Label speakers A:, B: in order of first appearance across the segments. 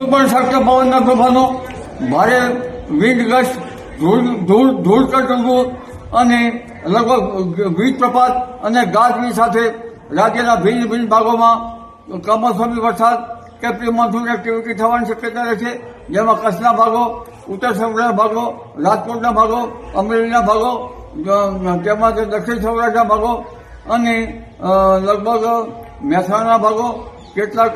A: પણ શક્ય પવનના તોફાનો ભારે વિન્ડ ગસ્ટ ધૂળ ધૂળ ધૂળ કટકવું અને લગભગ વીજ પ્રપાત અને ગાજવી સાથે રાજ્યના ભિન્ન ભિન્ન ભાગોમાં કમોસમી વરસાદ કે પ્રી મોન્સૂન એક્ટિવિટી થવાની શક્યતા રહે છે જેમાં કચ્છના ભાગો, ઉત્તર સૌરાષ્ટ્રના ભાગો, રાજકોટના ભાગો, અમરેલીના ભાગો તેમજ દક્ષિણ સૌરાષ્ટ્રના ભાગો અને લગભગ મહેસાણાના ભાગો કેટલાક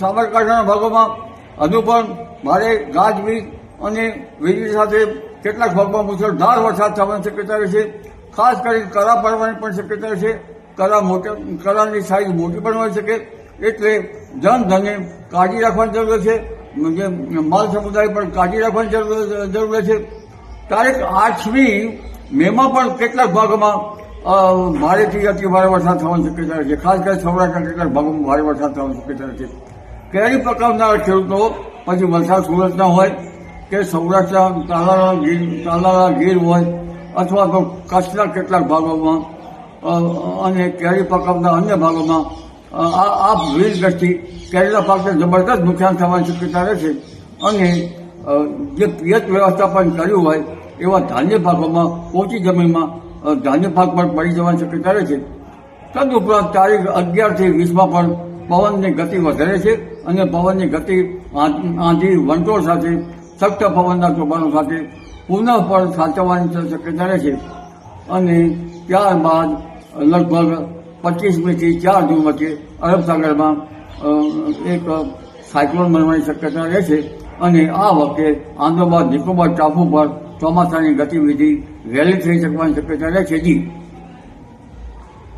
A: સાબરકાંઠાના ભાગોમાં હજુ પણ ભારે ગાજવીજ અને વીજળી સાથે કેટલાક ભાગમાં મુશળધાર વરસાદ થવાની શક્યતા રહેશે ખાસ કરીને કરા પડવાની પણ શક્યતા રહેશે કરા મોટા, કરાની સાઈઝ મોટી પણ હોઈ શકે. એટલે જનધને કાળજી રાખવાની જરૂર છે. જે માલ સમુદાય પણ કાળજી રાખવાની જરૂર છે. તારીખ આઠમી મેમાં પણ કેટલાક ભાગોમાં ભારેથી અતિ ભારે વરસાદ થવાની શક્યતા છે ખાસ કરી સૌરાષ્ટ્રના કેટલાક ભાગોમાં ભારે વરસાદ થવાની શક્યતા છે કેરી પકવનાર ખેડૂતો, પછી વલસાડ સુરતના હોય, કે સૌરાષ્ટ્રના તાલાળા ગીર તાલાળા ગીર હોય, અથવા તો કચ્છના કેટલાક ભાગોમાં અને કેરી પકવના અન્ય ભાગોમાં આ વીજ દ્રષ્ટિ કેરીના પાકને જબરદસ્ત નુકસાન થવાની શક્યતા રહે છે. અને જે પિયત વ્યવસ્થાપન કર્યું હોય, એવા ધાન્ય પાકોમાં ઓછી જમીનમાં પાક પણ પડી જવાની શક્યતા રહે છે. તદુપરાંત તારીખ અગિયારથી વીસમાં પણ પવનની ગતિ વધારે છે અને પવનની ગતિ આંધી વંટોળ સાથે, સખ્ત પવનના તોફાનો સાથે પુનઃ પણ સાચવવાની શક્યતા રહે છે. અને ત્યારબાદ લગભગ પચીસમીથી ચાર જૂન વચ્ચે અરબ સાગરમાં એક સાયક્લોન બનવાની શક્યતા રહે છે. અને આ વખતે આંદોબાદ નિકોબાર, ટાપુ પર ચોમાસાની ગતિવિધિ વહેલી થઈ શકવાની શક્યતા રહે છે જી